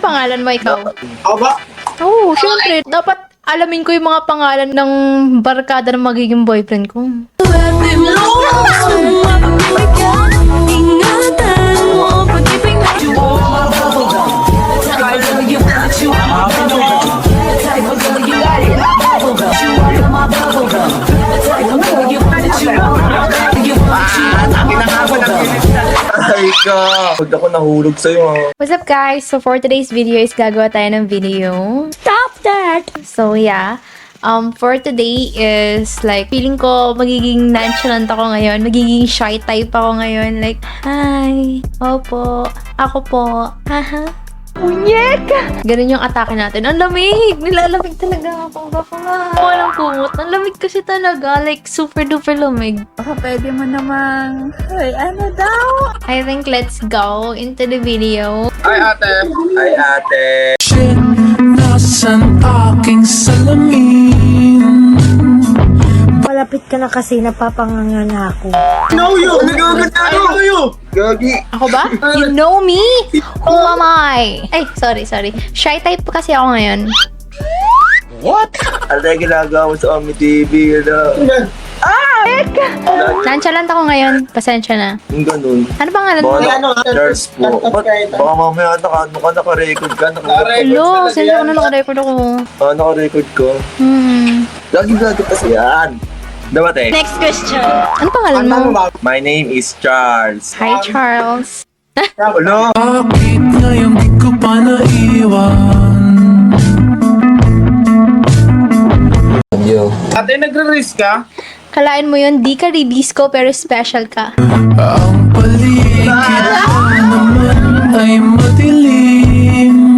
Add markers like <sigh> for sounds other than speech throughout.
Pangalan mo ikaw? Ako ba? Oo, oh, syempre. Dapat alamin ko yung mga pangalan ng barkada na magiging boyfriend ko. Ay ka! Pag ako nahulog sa'yo, ah. What's up guys? So for today's video is gagawa tayo ng video. Stop that! So yeah. Um, for today is like, feeling ko magiging nonchalant ako ngayon. Magiging shy type ako ngayon. Like, hi, opo, ako po, haha. Unyek! Ganun yung atake natin. Ang lamig! Nilalamig talaga ako. Baka nga. Walang kumot. Ang lamig kasi talaga. Like, super duper lamig. Baka pwede mo namang, ay, ano daw? I think let's go into the video. Ay, ate! Ay, ate! Shit, nasan aking salamin? Palapit ka na kasi, napapanganga na ako. Know you! Nagaganda I know you! Gagi! Ako ba? You know me? Who am I? Ay, sorry, sorry. Shy type kasi ako ngayon. Ano tayo ginagawa mo sa Ami TV? Ano? Nonchalant ako ngayon. Pasensya na. Yung ganun. Ano pangalan mo? Baka nurse po. Ba't baka mamaya naka, ano ka, naka-record ka? Naka, Hello, sino ko na naka-record ako? Ah, naka-record ko. Hmm. Lagi gagi kasi yan. Dapat eh. Next question. Ano pangalan mo? My name is Charles. Hi, Charles. Ano? Bakit ngayon di ko pa naiwan? Ate, nagre-risk ka? Kalain mo yun, di ka ridisco pero special ka. Ang paligid ko naman ay madilim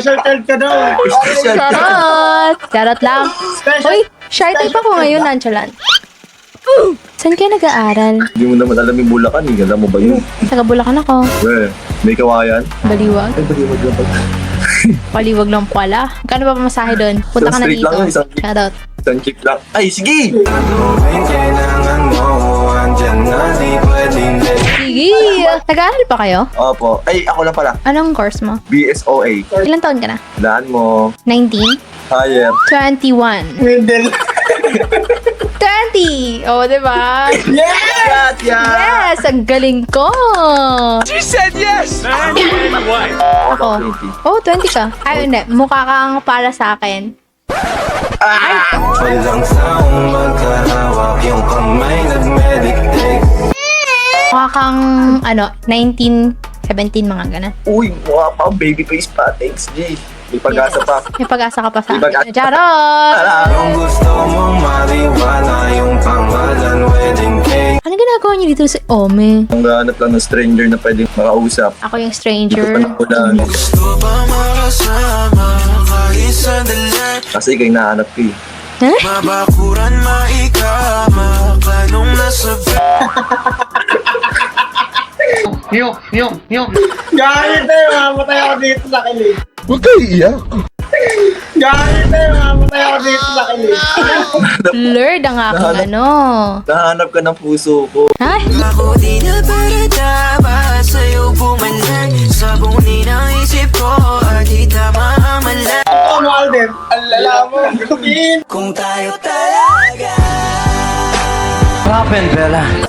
Special child ka daw. Special. Charot! Charot lang. Uy, shy type ako ngayon, nonchalant. Saan kayo nag-aaral? Hindi mo naman alam yung Bulacan eh. Alam mo ba yun? Taga Bulacan ako. Eh, may kawayan. Baliwag. Ay, bali mo Paliwag lang pala. <laughs> Kano ba pamasahe doon? Punta ka na Isang street dito. lang yun, isang- Shoutout. Isang chick lang. Ay, sige! Sige! Nag-aaral pa kayo? Opo. Ay, ako lang pala. Anong course mo? BSOA. Ilan taon ka na? Daan mo. 19? Higher. 21. Middle. 20! O, oh, diba? Yes! Yeah! Yes! Ang galing ko! She said yes! Ako. Oh, 20 ka. Ay, hindi. Mukha kang para sa akin. Walang saong magkahawak Yung kamay nag-meditate Mukha kang, ano, 19, 17, mga ganun. Uy, mukha pa. Baby face pa. Thanks, G. May pag-asa pa. May pag-asa ka pa sa May pag-asa akin. Charot! Kung gusto mong mariwala Yung pangalan wedding cake Ano ginagawa niyo dito sa Ome? Ang hanap lang ng stranger na pwedeng makausap. Ako yung stranger. pa na ulan. Gusto ba makasama Kasi ikaw yung nahanap ko eh. Mabakuran maikama Planong nasa <laughs> Yung, yung, yung. Gagi tayo, mamatay ako dito sa kilig. Huwag kayo iyak. Gagi tayo, mamatay ako dito sa kilig. Blurred ang aking ano. Nahanap ka ng puso ko. Ay, Ako di na paratama Sa'yo bumalik Sabunin ang isip Gugin. Kung tayo talaga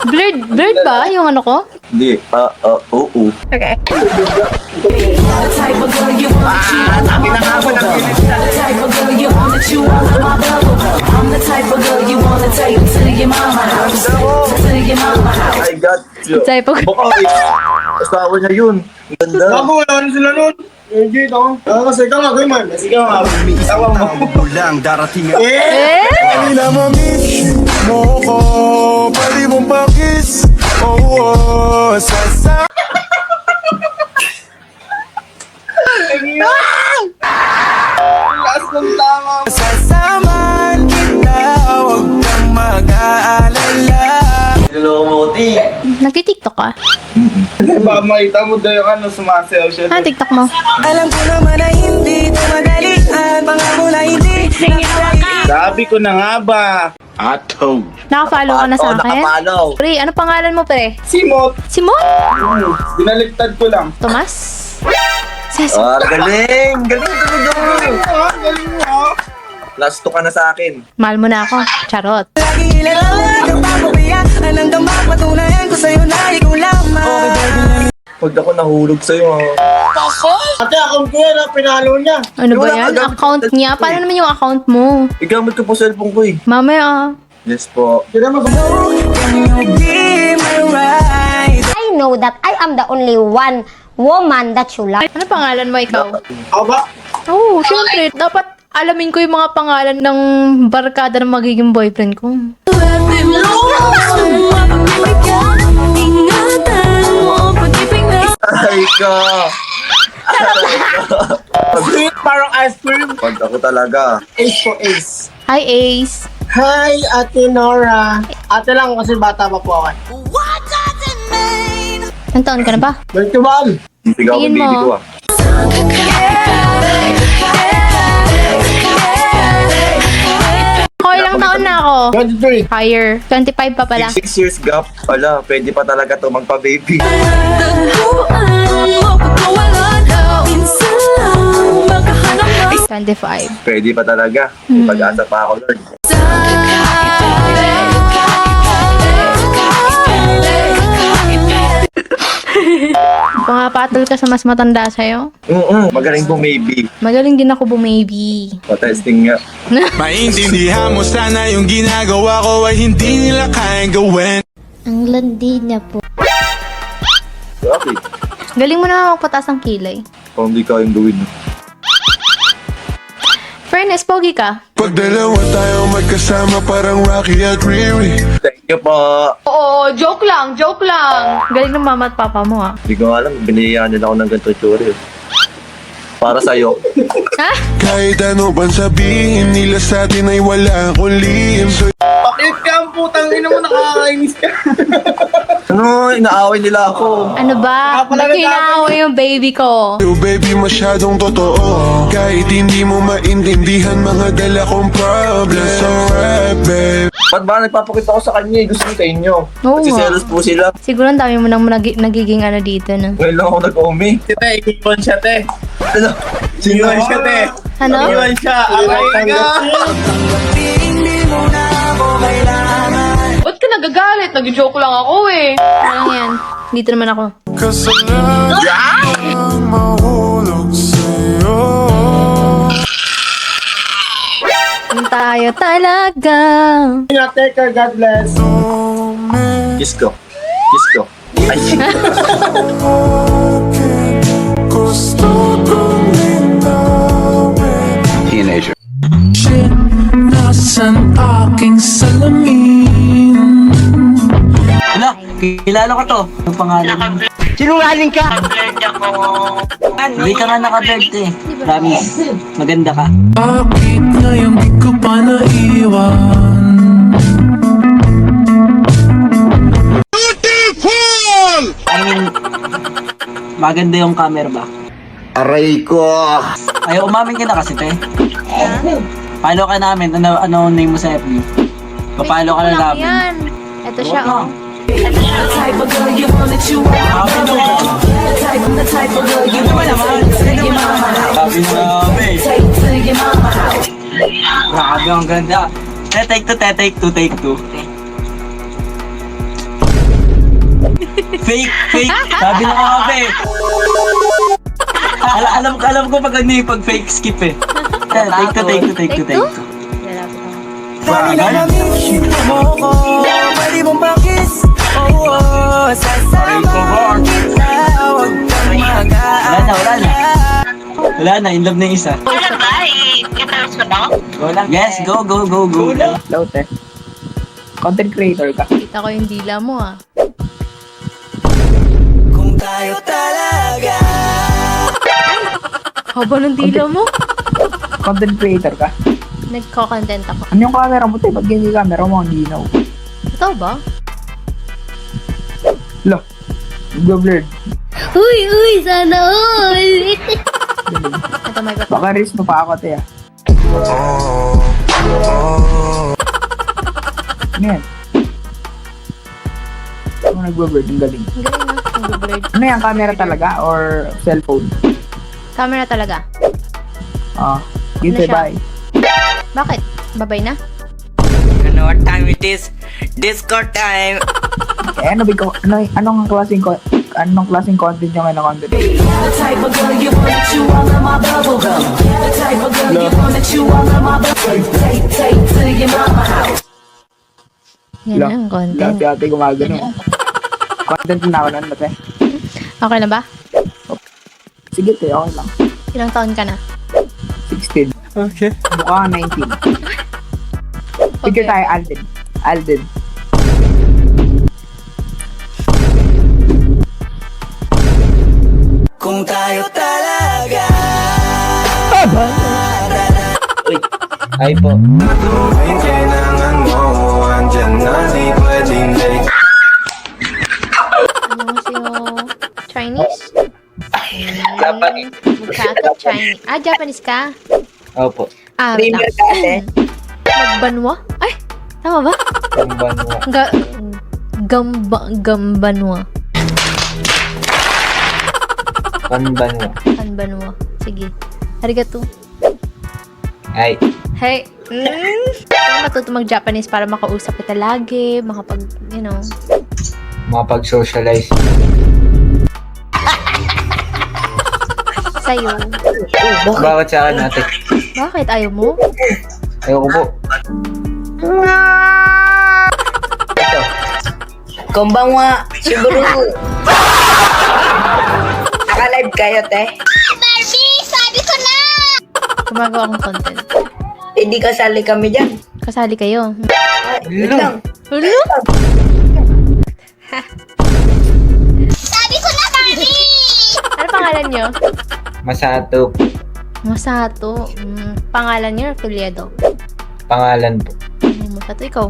blurred, blurred ba yung ano ko? Hindi. Ah, ah, oo. Okay. I got you. Sorry po. Baka. Asawa niya yun. Ang ganda. Bago, wala rin sila nun. Eh, dito. Ah, kasi ikaw nga, man. Sige nga. Awa mo. Bulang darating Eh? Minamamiss mo ko Pwede mong pakis Oo, oh, sasa Lakas ng tama. Sasaman Nagtitiktok ka? Baka makita mo daw yung ano, sumasayaw siya. Ah, tiktok mo. Alam ko naman na hindi ito madalian Pangako na hindi Sabi ko na nga ba. You. Naka-follow ka na sa Oo, akin? nakapalaw. Pre, ano pangalan mo, pre? Simot. Simon? Binaliktad ko lang. Tomas? Ses Ah, galing! Galing talaga! Ah, galing mo ah. Last two ka na sa akin. Mahal mo na ako. Charot. Lagi ilalang ang papabiyak Anong damak patunayan ko sa'yo na ikaw lamang Pag ako nahulog sa'yo, ha. Ate, account ko yan ah. Pinalo niya. Ano ba yan? Account niya? Paano naman yung account mo? Igamit ko po cellphone ko eh. Mamaya ah. Yes po. Hindi naman? I know that I am the only one woman that you love. Ano pangalan mo ikaw? Ako ba? Oo, oh, syempre. Dapat alamin ko yung mga pangalan ng barkada ng magiging boyfriend ko. Ay ka! Sweet, parang ice cream. Pag ako talaga. Ace for ace. Hi, Ace. Hi, Ate Nora. Ate lang kasi bata pa po ako. Ilang taon ka na ba? 21. Sigaw ko Tingin baby mo. ko ah. Okay, ilang taon na ako? 23. Higher. 25 pa pala. 6 years gap pala. Pwede pa talaga to magpa-baby. Twenty-five. Pwede pa talaga. May Pag-asa pa ako, Lord. <laughs> Pumapatol ka sa mas matanda sa'yo. Mm-mm. Magaling po maybe. Magaling din ako bumaybe. Pa-testing nga. <laughs> Maintindihan mo sana yung ginagawa ko ay hindi nila kayang gawin Ang landi niya po. Okay. Galing mo na magpataas ng kilay. Kung hindi ka yung gawin. Fairness, pogi ka. Pag dalawa tayo magkasama parang Rocky at Riri Thank you po. Oo, joke lang, joke lang. Galing ng mama at papa mo ah. Hindi ko alam. Biniyayaan nila ako ng ganito tsuri. Para sa'yo. Ha? Kahit ano bang sabihin nila sa atin ay wala akong lihim So putang ina mo nakakainis ka? Ano? Inaaway nila ako. Ano ba? Ba't yung baby ko? you baby masyadong totoo Kahit hindi mo maintindihan mga dala kong problems So rap babe Ba't ba nagpapakita ko sa kanya? eh? Gusto ko sa inyo. Oo Kasi nga. selos po sila. Siguro ang dami mo nang nagi- nagiging ano dito na. Ngayon lang ako nag-umi. Tete, iwan siya te. Ano? Sino? Iwan siya te. Ano? Iwan siya. Aray ka. Hindi mo na ako kailangan nagagalit? Nag-joke lang ako eh. Parang yan. Dito naman ako. Tayo talaga. Take care, God bless. Kiss ko. Kiss ko. Ay, <laughs> linawin Shit, nasan aking salamin kilala ko to. Ang pangalan mo. Sinungaling ka. Hindi ka nga naka-vlog eh. Promise. Maganda ka. Bakit ngayon di ko pa naiwan I mean, maganda yung camera ba? aray ko. Ay, umamin ka na kasi, te. Follow ka namin. Ano, ano name mo sa FB? Papalo ka na Lang namin. yan. Ito siya oh. Grabe, ang ganda. Te, take two, te, take two, take two. fake, fake. Sabi na kami. Al alam ko, alam ko pag ano yung pag fake skip eh. Te, take two, take two, take two, take two. Dami na namiss mo ko Pwede mong pakis Oh, sasama kita Huwag kang Wala na, wala na. mag-aalala Wala na, in love na yung isa. Wala ba? Go lang. Yes, go, go, go, go. Hello, te. Content creator ka. Kita ko yung dila mo ah. Kung tayo talaga <laughs> Haba ng dila mo. Content creator ka. Nagko-content ako. Ano yung camera mo, te? Ba't ganyan yung camera mo? Ang ginaw. Ito ba? Go-blurred. Uy, uy, sana all! Ito may pa. Baka risk mo pa ako, te. ah. Ano yan? Ako nagbo-bird, ang galing. Ang galing na. Ang blurred. Ano yan, camera talaga or cellphone? Camera talaga. Ah, yun Ano say siya? bye. Bakit? Babay na? You know what time it is? Disco time! <laughs> Eh, ano ba ko, ano, anong klaseng, ko- anong klaseng content yung ano content? Yan Lang. ang content. si ate gumagano. content na ako nun, mate. Okay na ba? Sige, te, okay lang. Ilang taon ka na? 16. Okay. Mukha 19. Picture tayo, Alden. Alden. Kung tayo talaga Ay po. Annyeonghaseyo. Chinese? Japanese. Magkato Chinese. Ah, Japanese ka? Opo. Ah, wait lang. Magbanwa? Ay, tama ba? Pambanwa. Ga gamba gambanwa. Pambanwa. Kanbanwa. Sige. Arigato. Ay. Hey. Mm. Matuto mag-Japanese para makausap kita lagi, makapag, you know. Makapag-socialize. <laughs> Sa'yo. Bakit sa akin ate? Bakit? Ayaw mo? Ayoko po. Ito. Kumbangwa, siguro. <laughs> Naka-live kayo, te? Gumagawa akong content. Hindi kasali kami dyan. Kasali kayo. Wait lang. Hulo? Sabi ko na, Barbie! Ano pangalan nyo? Masato. Masato. Mm, pangalan nyo, Filiado. Pangalan po. Mm, Masato, ikaw.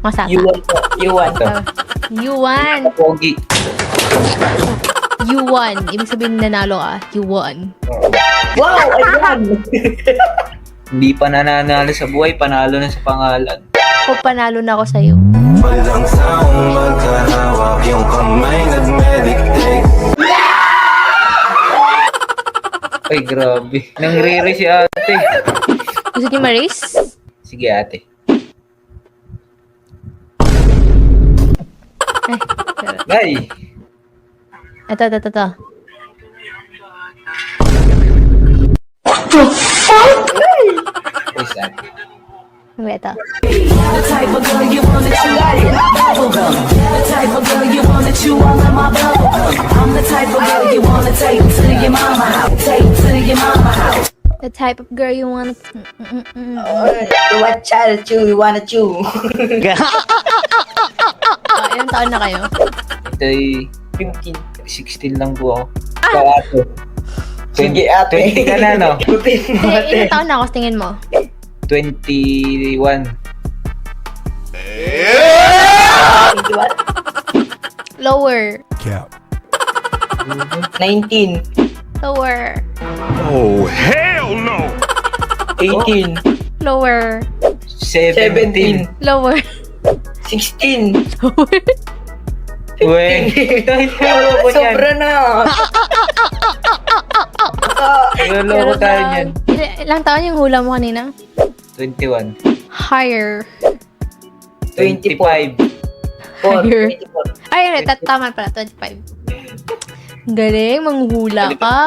Masata. Yuan po. Yuan. Ito. Ah, Yuan. Pogi. Yuan. Ibig sabihin nanalo ka. Yuan. Wow, ayan. <laughs> Hindi pa nananalo sa buhay, panalo na sa pangalan. O panalo na ako sa'yo. Walang saong magkahawak Yung kamay nag-meditate Ay, grabe. Nangriri si ate. Gusto niyo ma-race? Sige ate. Ay, Ay! Ito, ito, ito, ito. Please ate. Wait, ito. The type of girl you want to... Mm, mm, mm. You want child chew, you wanna chew. <laughs> Oh, ilang taon na kayo? Ito'y 15. 16 lang po ako. Ikaw ate. Sige, ate. 20 ka na, no? <laughs> Eh, ilang taon na ako sa tingin mo? 21. Lower. 19. Lower. 18. Lower. 17. 17. Lower. 16. Lower. Uwe. Naloko niyan. Sobra na. <laughs> Naloko tayo niyan. Il- ilang taon yung hula mo kanina? 21. Higher. 25. 4. Higher. Ay, ta- tama pala, 25. Galing, manghula ka.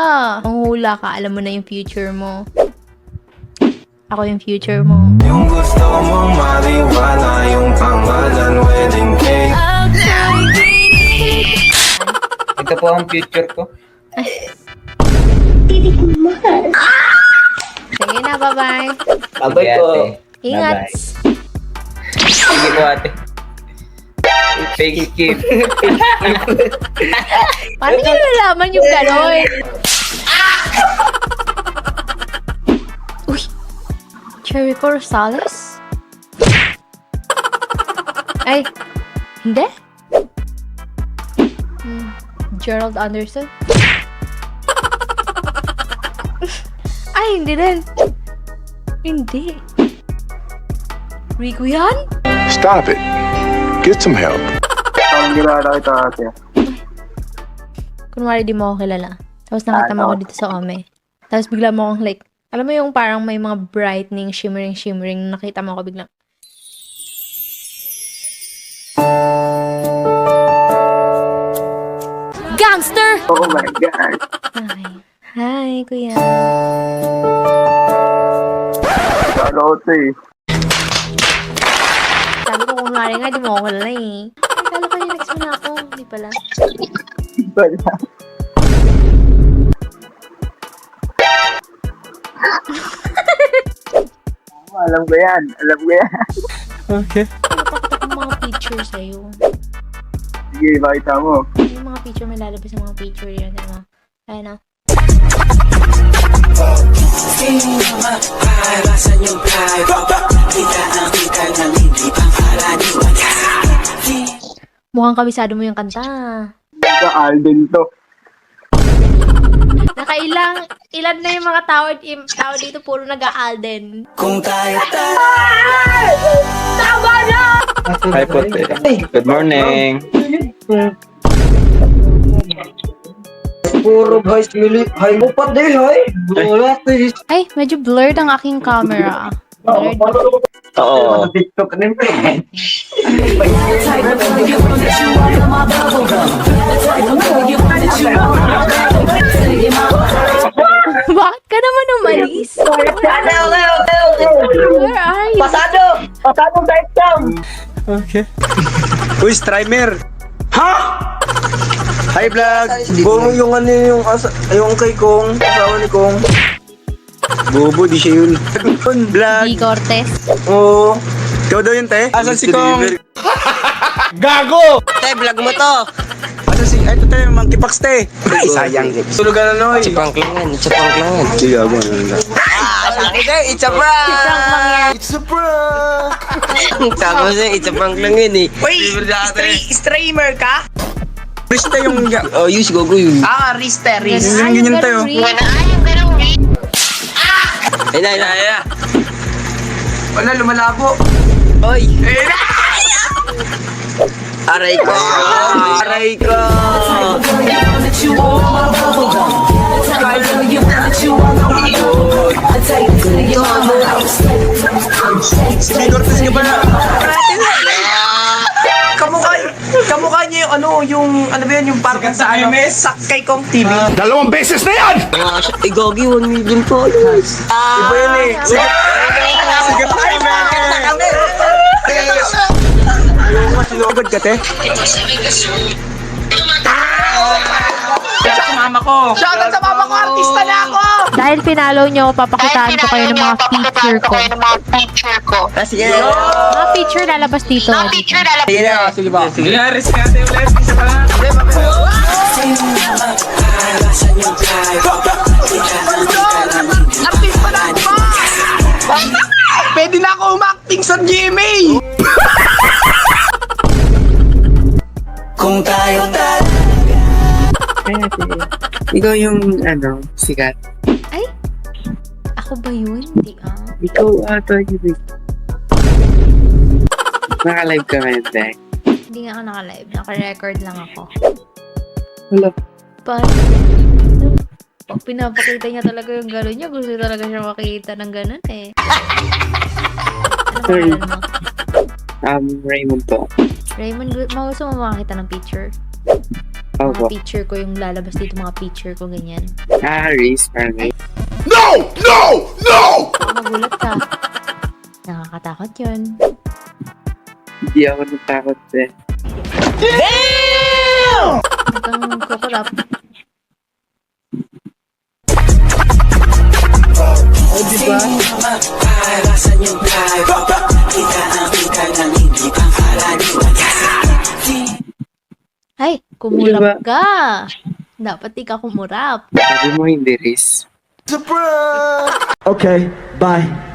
Manghula ka, alam mo na yung future mo. Ako yung future mo. Yung gusto mong mariwala Yung pangalan wedding cake Ito po ang future ko. Sige na, bye-bye. Babay Sige, po. ate. Ingat. Bye-bye. Sige po ate. Fake skip. Paano nyo nalaman yung gano'n? Uy! Jericho Rosales? Ay, hindi? Gerald Anderson? <laughs> Ay, hindi din. Hindi. Rico yan? Stop it. Get some help. Parang kilala kita ate. Kunwari di mo ako kilala. Tapos nakita mo ako dito sa Ome. Tapos bigla mo akong like, alam mo yung parang may mga brightening, shimmering, shimmering, nakita mo ako biglang, Oh my God. Hi. Hi, kuya. Kala ko ito eh. Sabi ko kunwari nga, di mo ako kilala eh. Ay, kala ko yung next mo na ako. Hindi pala. Wala. alam ko yan. Alam ko yan. Napakita ko mga picture sa'yo. Sige, makita mo. Yung mga picture, may lalabas yung mga picture yun. Ano? Ayun na. Mukhang kabisado mo yung kanta. Ito, Alden to. Nakailang, ilan na yung mga tao, yung tao dito puro nag-Alden. Kung tayo tayo Hi, Pote. Good morning. Puro guys, mili. Hay mo pa din, hay. Wala, Ay, medyo blurred ang aking camera. Blurred. Oo. TikTok na yun. Bakit ka naman umalis? Where are you? Pasado! Pasado sa exam! <laughs> Uy, Strimer! Ha? Hi, vlog! Bumo yung ano yung, asa, yung kay Kong, asawa ni Kong. Bobo, di siya yun. Yun, vlog! Di Cortez. Oo. Ikaw daw yun, te? Asan si Kong? Tay, vlog mo to! Asan si, ay, ito tayo, Monkey Pax, te. Ay, sayang. Tulugan na, Noy. Chipang lang yan, chipang lang yan. Sige, ako, lang. Ah, sabi ko, it's a prank! It's a prank! <laughs> Sabi ko, it's a prank lang yun eh. Uy, streamer ka? Krista yung, Oh, use go go yun. ah, Rista, Rista. Yung ganyan tayo. Ay na, ay na, ay na. Wala, lumalabo. Oy! Aray ko! Aray ko! Sige, Cortez ka pala. Kamukha, kamukha niya yung ano, yung, ano ba yun, yung parang sa ano, sa kay Kong TV. Dalawang beses na yan! Mga siya, eh, Gogi, 1 million followers. Iba yun eh. Sige, sige, tayo, man. Sinugod ka, te? Mama ko. Shoutout sa mama ko, artista na ako! Dahil pinalo nyo, papakitaan ko kayo ng mga feature ko. Ah, sige. Mga feature lalabas dito. dito. Sige na, sige ba? Sige na. Artista na ako! Pwede na ako umakting sa GMA! Kung tayo tayo Ikaw yung, ano, sikat. Ay! Ako ba yun? Hindi ah. Ikaw ata yun. Naka-live ka ngayon, te. Hindi nga ako naka-live. Naka-record lang ako. Wala. But, pag pinapakita niya talaga yung gano'n niya, gusto talaga siya makita ng gano'n eh. Ano Sorry. mo? Um, Raymond po. Raymond, gusto mo makakita ng picture? Mga Opo. picture ko, yung lalabas dito, mga picture ko, ganyan. Ah, Reese, parang No! No! No! Magulat ka. Nakakatakot yun. hindi ako natakot. Huwag kang kukurap. Ay, kumulap ka. Dapat di ka kumurap. Sabi mo hindi, a prank! Okay, bye.